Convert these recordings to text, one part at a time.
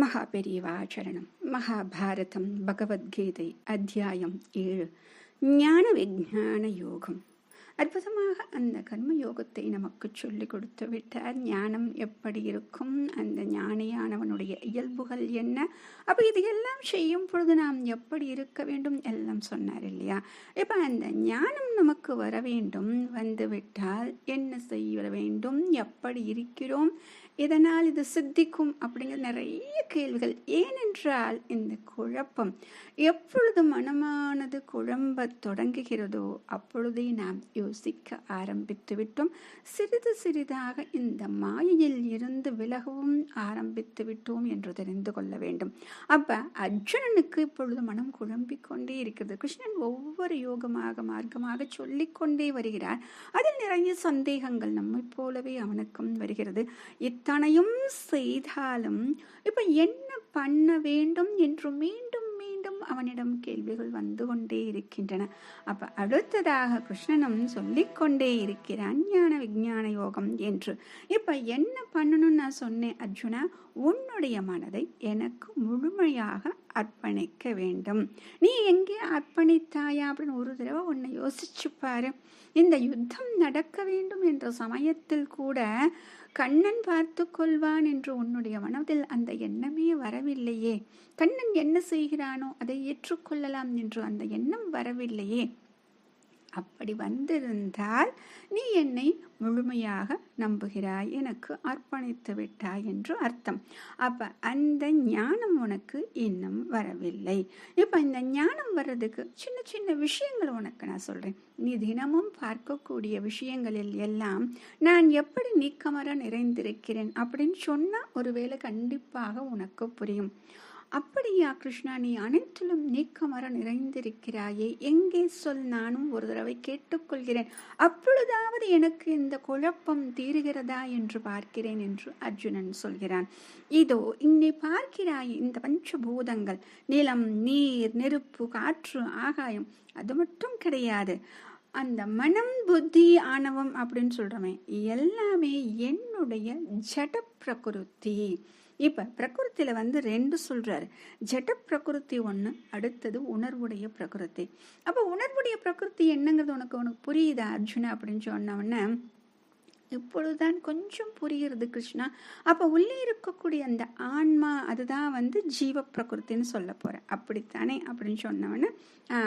மகாபெரிவாச்சரணம் மகாபாரதம் பகவத்கீதை அத்தியாயம் ஏழு ஞான விஜான யோகம் அற்புதமாக அந்த கர்ம யோகத்தை நமக்கு சொல்லிக் கொடுத்து விட்டார். ஞானம் எப்படி இருக்கும்? அந்த ஞானியானவனுடைய இயல்புகள் என்ன? அப்போ இது எல்லாம் செய்யும் பொழுது நாம் எப்படி இருக்க வேண்டும்? எல்லாம் சொன்னார் இல்லையா? இப்போ அந்த ஞானம் நமக்கு வர வேண்டும். வந்துவிட்டால் என்ன செய்ய வேண்டும்? எப்படி இருக்கிறோம்? இதனால் இது சித்திக்கும் அப்படிங்கிற நிறைய கேள்விகள். ஏனென்றால் இந்த குழப்பம் எப்பொழுது மனமானது குழம்ப தொடங்குகிறதோ அப்பொழுதே நாம் யோசிக்க ஆரம்பித்து விட்டோம். சிறிது சிறிதாக இந்த மாயையில் இருந்து விலகவும் ஆரம்பித்து விட்டோம் என்று தெரிந்து கொள்ள வேண்டும். அப்போ அர்ஜுனனுக்கு இப்பொழுது மனம் குழம்பிக் கொண்டே இருக்கிறது. கிருஷ்ணன் ஒவ்வொரு யோகமாக மார்க்கமாக சொல்லிக்கொண்டே வருகிறார். அதில் நிறைய சந்தேகங்கள் நம்மை போலவே அவனுக்கும் வருகிறது. இத்தனையும் செய்தாலும் இப்ப என்ன பண்ண வேண்டும் என்று மீண்டும் மீண்டும் அவனிடம் கேள்விகள் வந்து கொண்டே இருக்கின்றன. அப்ப அடுத்ததாக கிருஷ்ணனும் சொல்லிக்கொண்டே இருக்கிறான் ஞான விஞ்ஞான யோகம் என்று. இப்ப என்ன பண்ணணும்னு நான் சொன்னேன் அர்ஜுனா உன்னுடைய மனதை எனக்கு முழுமையாக அர்ப்பணிக்க வேண்டும். நீ எங்கே அர்ப்பணித்தாயா அப்படின்னு ஒரு தடவை உன்னை யோசிச்சு பாரு. இந்த யுத்தம் நடக்க வேண்டும் என்ற சமயத்தில் கூட கண்ணன் பார்த்து கொள்வான் என்று உன்னுடைய மனதில் அந்த எண்ணமே வரவில்லையே. கண்ணன் என்ன செய்கிறானோ அதை ஏற்றுக்கொள்ளலாம் என்று அந்த எண்ணம் வரவில்லையே. அப்படி வந்திருந்தால் நீ என்னை முழுமையாக நம்புகிறாய் எனக்கு அர்ப்பணித்து விட்டாய் என்று அர்த்தம். அப்ப அந்த ஞானம் உனக்கு இன்னும் வரவில்லை. இப்ப இந்த ஞானம் வர்றதுக்கு சின்ன சின்ன விஷயங்கள் உனக்கு நான் சொல்றேன். நீ தினமும் பார்க்கக்கூடிய விஷயங்களில் எல்லாம் நான் எப்படி நீக்கமர நிறைந்திருக்கிறேன் அப்படின்னு சொன்னா ஒருவேளை கண்டிப்பாக உனக்கு புரியும். அப்படியா கிருஷ்ணா நீ அனைத்திலும் நீக்கமர நிறைந்திருக்கிறாயே. எங்கே சொல் நானும் ஒரு தடவை கேட்டுக்கொள்கிறேன். அப்பொழுதாவது எனக்கு இந்த குழப்பம் தீருகிறதா என்று பார்க்கிறேன் என்று அர்ஜுனன் சொல்கிறான். இதோ இங்கே பார்க்கிறாய் இந்த பஞ்சபூதங்கள். நிலம் நீர் நெருப்பு காற்று ஆகாயம். அது மட்டும் கிடையாது. அந்த மனம் புத்தி ஆணவம் அப்படின்னு சொல்கிறவன் எல்லாமே என்னுடைய ஜட பிரகிருத்தி இப்போ பிரகிருத்தில வந்து ரெண்டு சொல்கிறாரு ஜட பிரகிருத்தி ஒன்று அடுத்தது உணர்வுடைய பிரகிருத்தி. அப்போ உணர்வுடைய பிரகிருத்தி என்னங்கிறது உனக்கு உனக்கு புரியுதா அர்ஜுனா அப்படின்னு சொன்ன உடனே இப்பொழுதுதான் கொஞ்சம் புரிகிறது கிருஷ்ணா. அப்போ உள்ளே இருக்கக்கூடிய அந்த ஆன்மா அதுதான் வந்து ஜீவ பிரகிருத்தின்னு சொல்ல போகிறேன் அப்படித்தானே அப்படின்னு சொன்னவன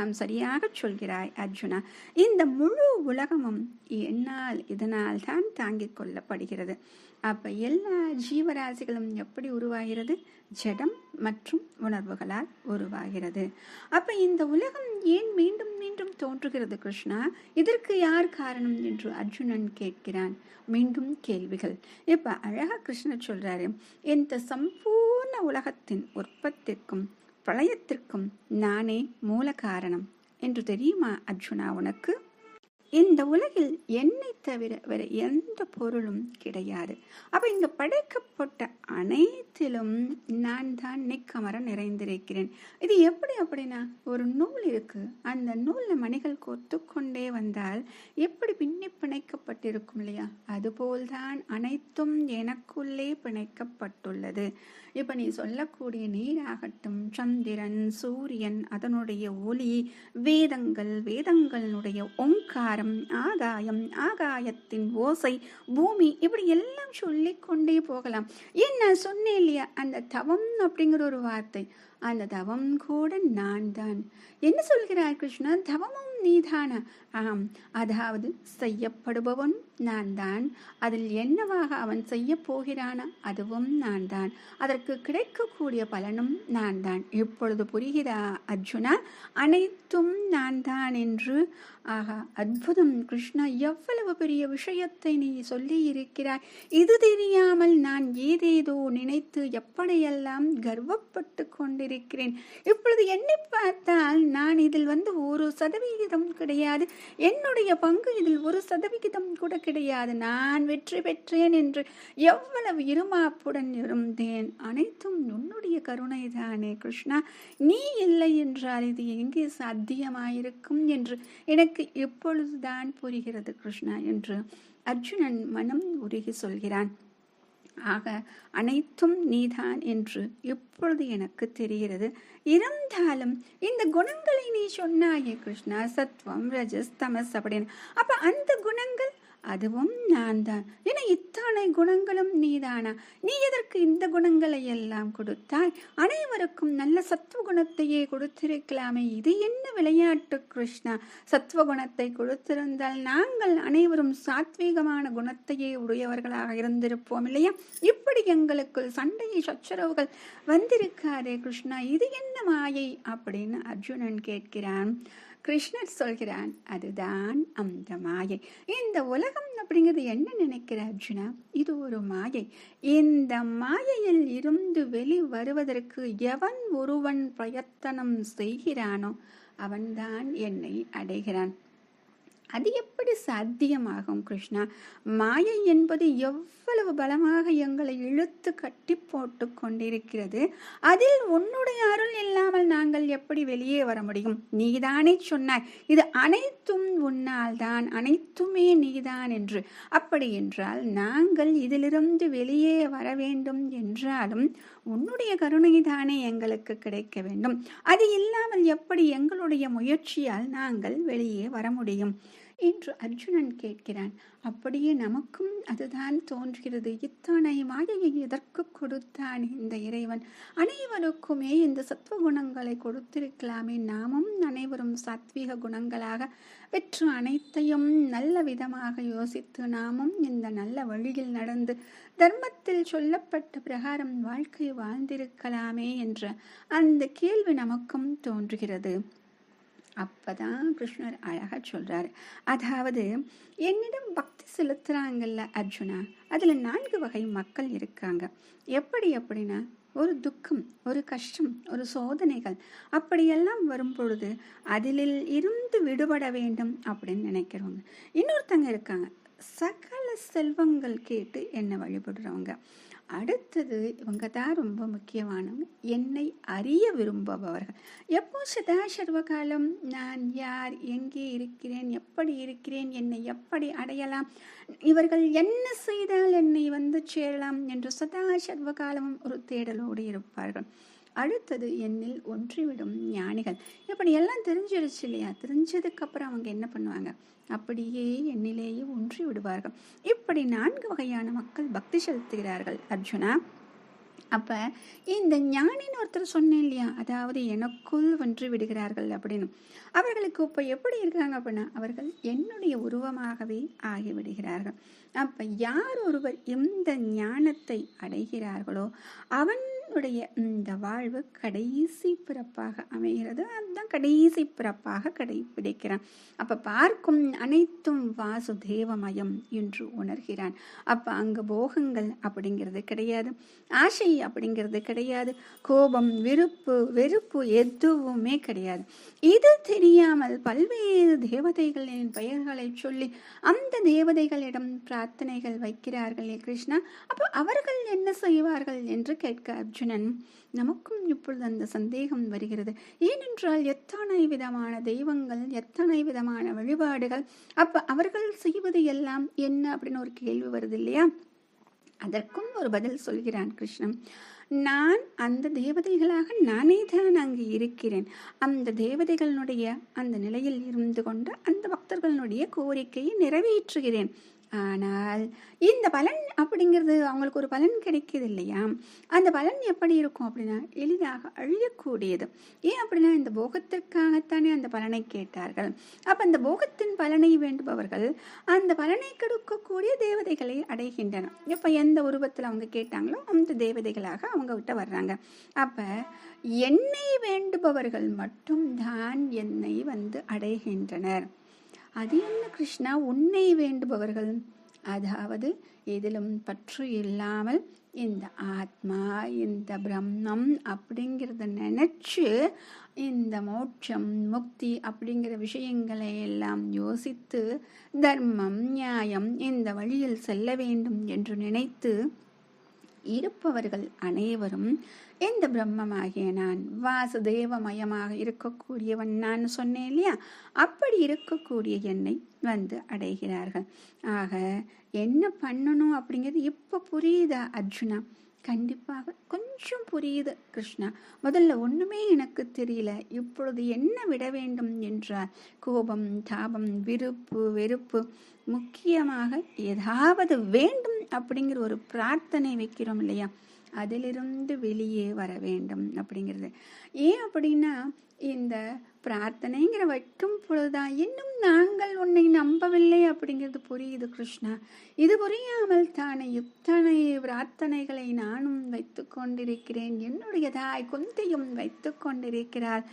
சரியாக சொல்கிறாய் அர்ஜுனா. இந்த முழு உலகமும் என்னால் இதனால் தான் தாங்கிக் கொள்ளப்படுகிறது. அப்போ எல்லா ஜீவராசிகளும் எப்படி உருவாகிறது? ஜடம் மற்றும் உணர்வுகளால் உருவாகிறது. அப்போ இந்த உலகம் ஏன் மீண்டும் மீண்டும் தோன்றுகிறது கிருஷ்ணா. இதற்கு யார் காரணம் என்று அர்ஜுனன் கேட்கிறான். மீண்டும் கேள்விகள். இப்ப அழகா கிருஷ்ணர் சொல்றாரு இந்த சம்பூர்ண உலகத்தின் உற்பத்திற்கும் பிரளயத்திற்கும் நானே மூல காரணம். என்று தெரியுமா அர்ஜுனா உனக்கு? இந்த உலகில் என்னை தவிர வேற எந்த பொருளும் கிடையாது. அப்ப இங்க படைக்கப்பட்ட அனைத்திலும் நான் தான் நிக்கமர நிறைந்திருக்கிறேன். இது எப்படி அப்படின்னா ஒரு நூல் இருக்கு. அந்த நூல்ல மணிகள் கொத்து கொண்டே வந்தால் எப்படி பின்னி பிணைக்கப்பட்டிருக்கும் இல்லையா? அதுபோல்தான் அனைத்தும் எனக்குள்ளே பிணைக்கப்பட்டுள்ளது. இப்ப நீ சொல்லக்கூடிய நீராகட்டும் சந்திரன் சூரியன் அதனுடைய ஒளி வேதங்கள் வேதங்களுடைய ஆகாரம் ஆகாயம் ஆகாயத்தின் ஓசை பூமி இப்படி எல்லாம் சொல்லிக்கொண்டே போகலாம். ஏன் நான் சொன்னேன் இல்லையா? அந்த தவம் அப்படிங்கிற ஒரு வார்த்தை. அந்த தவம் கூட நான் தான். என்ன சொல்கிறார் கிருஷ்ணா? தவமும் நீதான. ஆம் அதாவது செய்யப்படுபவன் நான் தான் அதில் என்னவாக அவன் செய்ய போகிறானா? அதுவும் நான் தான் அதற்கு கிடைக்கக்கூடிய பலனும் நான் தான் இப்பொழுது புரிகிறா அர்ஜுனா? அனைத்தும் நான் தான் என்று. ஆகா அற்புதம் கிருஷ்ணா எவ்வளவு பெரிய விஷயத்தை நீ சொல்லி இருக்கிறாய் இது தெரியாமல் நான் ஏதேதோ நினைத்து எப்படியெல்லாம் கர்வப்பட்டு கொண்டிருக்கிறேன்? இப்பொழுது எண்ணி பார்த்தால் நான் இதில் வந்து ஒரு சதவிகிதம் கிடையாது. என்னுடைய பங்கு இதில் ஒரு சதவிகிதம் கூட கிடையாது. நான் வெற்றி பெற்றேன் என்று எவ்வளவு இருமாப்புடன் இருந்தேன். அனைத்தும் உன்னுடைய கருணை தானே கிருஷ்ணா. நீ இல்லை என்றால் இது எங்கே சாத்தியமாயிருக்கும் என்று எனக்கு இப்பொழுதுதான் புரிகிறது கிருஷ்ணா என்று அர்ஜுனன் மனம் உருகி சொல்கிறான். ஆக அனைத்தும் நீதான் என்று இப்பொழுது எனக்கு தெரிகிறது. இருந்தாலும் இந்த குணங்களை நீ சொன்னாயே கிருஷ்ணா சத்வம் ரஜஸ் தமஸ் அப்படின்னு அப்ப அந்த குணங்கள் அதுவும் நான் தான் என இத்தனை குணங்களும் நீதானா? நீ எதற்கு இந்த குணங்களை எல்லாம் கொடுத்தாய்? அனைவருக்கும் நல்ல சத்துவ குணத்தையே கொடுத்திருக்கலாமே. இது என்ன விளையாட்டு கிருஷ்ணா? சத்துவ குணத்தை கொடுத்திருந்தால் நாங்கள் அனைவரும் சாத்வீகமான குணத்தையே உடையவர்களாக இருந்திருப்போம் இல்லையா? இப்படி எங்களுக்குள் சண்டையை சச்சரவுகள் வந்திருக்காதே கிருஷ்ணா. இது என்ன மாயை? அப்படின்னு அர்ஜுனன் கேட்கிறான். கிருஷ்ணர் சொல்கிறான் அதுதான் அந்த மாயை. இந்த உலகம் அப்படிங்கிறது என்ன நினைக்கிற அர்ஜுனா? இது ஒரு மாயை. இந்த மாயையில் இருந்து வெளி வருவதற்கு எவன் ஒருவன் பிரயத்தனம் செய்கிறானோ அவன்தான் என்னை அடைகிறான். அது எப்படி சாத்தியமாகும் கிருஷ்ணா? மாயை என்பது எவ் எவ்வளவு பலமாக எங்களை இழுத்து கட்டி போட்டு கொண்டிருக்கிறது அதில் உன்னுடைய அருள் இல்லாமல் நாங்கள் எப்படி வெளியே வர முடியும்? நீதானே சொன்னாய் இது அனைத்தும் உன்னால் தான் அனைத்துமே நீதான் என்று. அப்படி என்றால் நாங்கள் இதிலிருந்து வெளியே வர வேண்டும் என்றாலும் உன்னுடைய கருணை தானே எங்களுக்கு கிடைக்க வேண்டும். அது இல்லாமல் எப்படி எங்களுடைய முயற்சியால் நாங்கள் வெளியே வர முடியும்? என்று அர்ஜுனன் கேட்கிறான். அப்படியே நமக்கும் அதுதான் தோன்றுகிறது. இத்தனை மாயையை எதற்கு கொடுத்தான் இந்த இறைவன்? அனைவருக்குமே இந்த சத்துவ குணங்களை கொடுத்திருக்கலாமே. நாமும் அனைவரும் சாத்வீக குணங்களாக பெற்று அனைத்தையும் நல்ல விதமாக யோசித்து நாமும் இந்த நல்ல வழியில் நடந்து தர்மத்தில் சொல்லப்பட்ட பிரகாரம் வாழ்க்கை வாழ்ந்திருக்கலாமே என்ற அந்த கேள்வி நமக்கும் தோன்றுகிறது. அப்பதான் கிருஷ்ணர் அழகா சொல்றார். அதாவது என்னிடம் பக்தி செலுத்துறாங்கல்ல அர்ஜுனா அதுல நான்கு வகை மக்கள் இருக்காங்க. எப்படி அப்படின்னா ஒரு துக்கம் ஒரு கஷ்டம் ஒரு சோதனைகள் அப்படியெல்லாம் வரும் பொழுது அதிலில் இருந்து விடுபட வேண்டும் அப்படின்னு நினைக்கிறவங்க. இன்னொருத்தங்க இருக்காங்க. சகல செல்வங்கள் கேட்டு என்னை வழிபடுறவங்க. அடுத்தது இவங்க தான் ரொம்ப முக்கியமானவங்க என்னை அறிய விரும்புபவர்கள். எப்போ சதா சர்வகாலம் நான் யார் எங்கே இருக்கிறேன் எப்படி இருக்கிறேன் என்னை எப்படி அடையலாம் இவர்கள் என்ன செய்தால் என்னை வந்து சேரலாம் என்று சதா சர்வகாலமும் ஒரு தேடலோடு இருப்பார்கள். அடுத்தது என்னில் ஒன்றிவிடும் ஞானிகள். இப்படி எல்லாம் தெரிஞ்சிருச்சு இல்லையா? தெரிஞ்சதுக்கு அப்புறம் அவங்க என்ன பண்ணுவாங்க? அப்படியே என்னிலேயே ஒன்றி விடுவார்கள் இப்படி நான்கு வகையான மக்கள் பக்தி செலுத்துகிறார்கள் அர்ஜுனா. அப்ப இந்த ஞானின்னு ஒருத்தர் சொன்னேன் இல்லையா? அதாவது எனக்குள் ஒன்று விடுகிறார்கள் அப்படின்னு. அவர்களுக்கு இப்ப எப்படி இருக்காங்க அப்படின்னா அவர்கள் என்னுடைய உருவமாகவே ஆகிவிடுகிறார்கள். அப்ப யார் ஒருவர் இந்த ஞானத்தை அடைகிறார்களோ அவன் அவனுடைய இந்த வாழ்வு கடைசி பிறப்பாக அமைகிறது. அதுதான் கடைசி பிறப்பாக கடைபிடிக்கிறான். அப்போ பார்க்கும் அனைத்தும் வாசுதேவமயம் என்று உணர்கிறான். அப்போ அங்கே போகங்கள் அப்படிங்கிறது கிடையாது. ஆசை அப்படிங்கிறது கிடையாது. கோபம் விருப்பு வெறுப்பு எதுவுமே கிடையாது. இது தெரியாமல் பல்வேறு தேவதைகளின் பெயர்களை சொல்லி அந்த தேவதைகளிடம் பிரார்த்தனைகள் வைக்கிறார்களே கிருஷ்ணா. அப்போ அவர்கள் என்ன செய்வார்கள் என்று கேட்க அர்ஜுனன் நமக்கும் இப்பொழுது அந்த சந்தேகம் வருகிறது. ஏனென்றால் எத்தனை விதமான தெய்வங்கள் எத்தனை விதமான வழிபாடுகள் அப்ப அவர்கள் செய்வது எல்லாம் என்ன அப்படின்னு ஒரு கேள்வி வருது இல்லையா? அதற்கும் ஒரு பதில் சொல்கிறான் கிருஷ்ணன். நான் அந்த தேவதைகளாக நானே தான் அங்கு இருக்கிறேன். அந்த தேவதைகளினுடைய அந்த நிலையில் இருந்து கொண்டு அந்த பக்தர்களுடைய கோரிக்கையை நிறைவேற்றுகிறேன். ஆனால் இந்த பலன் அப்படிங்கிறது அவங்களுக்கு ஒரு பலன் கிடைக்கிது இல்லையா? அந்த பலன் எப்படி இருக்கும் அப்படின்னா எளிதாக அழியக்கூடியது. ஏன் அப்படின்னா இந்த போகத்திற்காகத்தானே அந்த பலனை கேட்டார்கள். அப்ப அந்த போகத்தின் பலனை வேண்டுபவர்கள் அந்த பலனை கொடுக்கக்கூடிய தேவதைகளை அடைகின்றனர். இப்ப எந்த உருவத்தில் அவங்க கேட்டாங்களோ அந்த தேவதைகளாக அவங்க விட்ட வர்றாங்க. அப்ப என்னை வேண்டுபவர்கள் மட்டும்தான் என்னை வந்து அடைகின்றனர். அது என்ன கிருஷ்ணா? உன்னை வேண்டுபவர்கள். அதாவது எதிலும் பற்று இல்லாமல் இந்த ஆத்மா இந்த பிரம்மம் அப்படிங்கிறத நினைச்சு இந்த மோட்சம் முக்தி அப்படிங்கிற விஷயங்களை எல்லாம் யோசித்து தர்மம் நியாயம் இந்த வழியில் செல்ல வேண்டும் என்று நினைத்து இருப்பவர்கள் அனைவரும் இந்த பிரம்மமாகிய நான் வாசுதேவமயமாக இருக்கக்கூடியவன் நான் சொன்னேன் இல்லையா? அப்படி இருக்கக்கூடிய என்னை வந்து அடைகிறார்கள். ஆக என்ன பண்ணணும் அப்படிங்கிறது இப்போ புரியுதா அர்ஜுனா? கண்டிப்பாக கொஞ்சம் புரியுது கிருஷ்ணா. முதல்ல ஒன்றுமே எனக்கு தெரியல. இப்பொழுது என்ன விட வேண்டும் என்றால் கோபம் தாபம் விருப்பு வெறுப்பு முக்கியமாக ஏதாவது வேண்டும் அப்படிங்கிற ஒரு பிரார்த்தனை வைக்கிறோம் இல்லையா? அதிலிருந்து வெளியே வர வேண்டும் அப்படிங்கிறது. ஏன் அப்படின்னா இந்த பிரார்த்தனைங்கிற வைக்கும் பொழுதுதான் இன்னும் நாங்கள் உன்னை நம்பவில்லை அப்படிங்கிறது புரியுது கிருஷ்ணா. இது புரியாமல் தானே இத்தனை பிரார்த்தனைகளை நானும் வைத்து கொண்டிருக்கிறேன். என்னுடைய தாய் குந்தையும் வைத்து கொண்டிருக்கிறார்.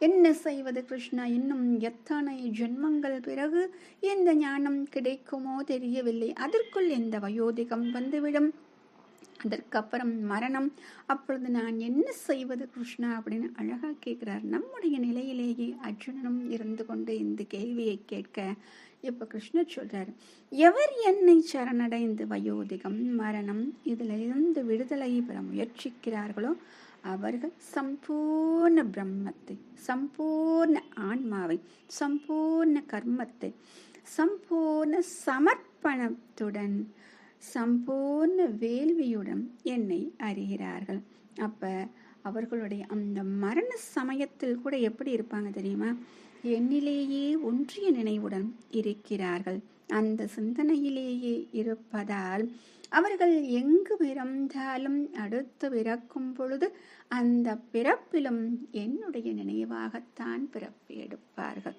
என்ன செய்வது கிருஷ்ணா? இன்னும் எத்தனை ஜென்மங்கள் பிறகு இந்த ஞானம் கிடைக்குமோ தெரியவில்லை. அதற்குள் எந்த வயோதிகம் வந்துவிடும்? அதற்கப்புறம் மரணம். அப்பொழுது நான் என்ன செய்வது கிருஷ்ணா? அப்படின்னு அழகா கேட்கிறார். நம்முடைய நிலையிலேயே அர்ஜுனனும் இருந்து கொண்டு இந்த கேள்வியை கேட்க இப்ப கிருஷ்ணர் சொல்றாரு எவர் என்னை சரணடைந்து வயோதிகம் மரணம் இதுல இருந்து விடுதலை பெற முயற்சிக்கிறார்களோ அவர்கள் சம்பூர்ண பிரம்மத்தை சம்பூர்ண ஆன்மாவை சம்பூர்ண கர்மத்தை சம்பூர்ண சமர்ப்பணத்துடன் சம்பூர்ண வேள்வியுடன் என்னை அறிகிறார்கள். அப்ப அவர்களுடைய அந்த மரண சமயத்தில் கூட எப்படி இருப்பாங்க தெரியுமா? என்னிலேயே ஒன்றிய நினைவுடன் இருக்கிறார்கள். அந்த சிந்தனையிலேயே இருப்பதால் அவர்கள் எங்கு பிறந்தாலும் அடுத்து பிறக்கும் பொழுது அந்த பிறப்பிலும் என்னுடைய நினைவாகத்தான் பிறப்பு எடுப்பார்கள்.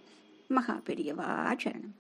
மகா பெரியவா சரணம்.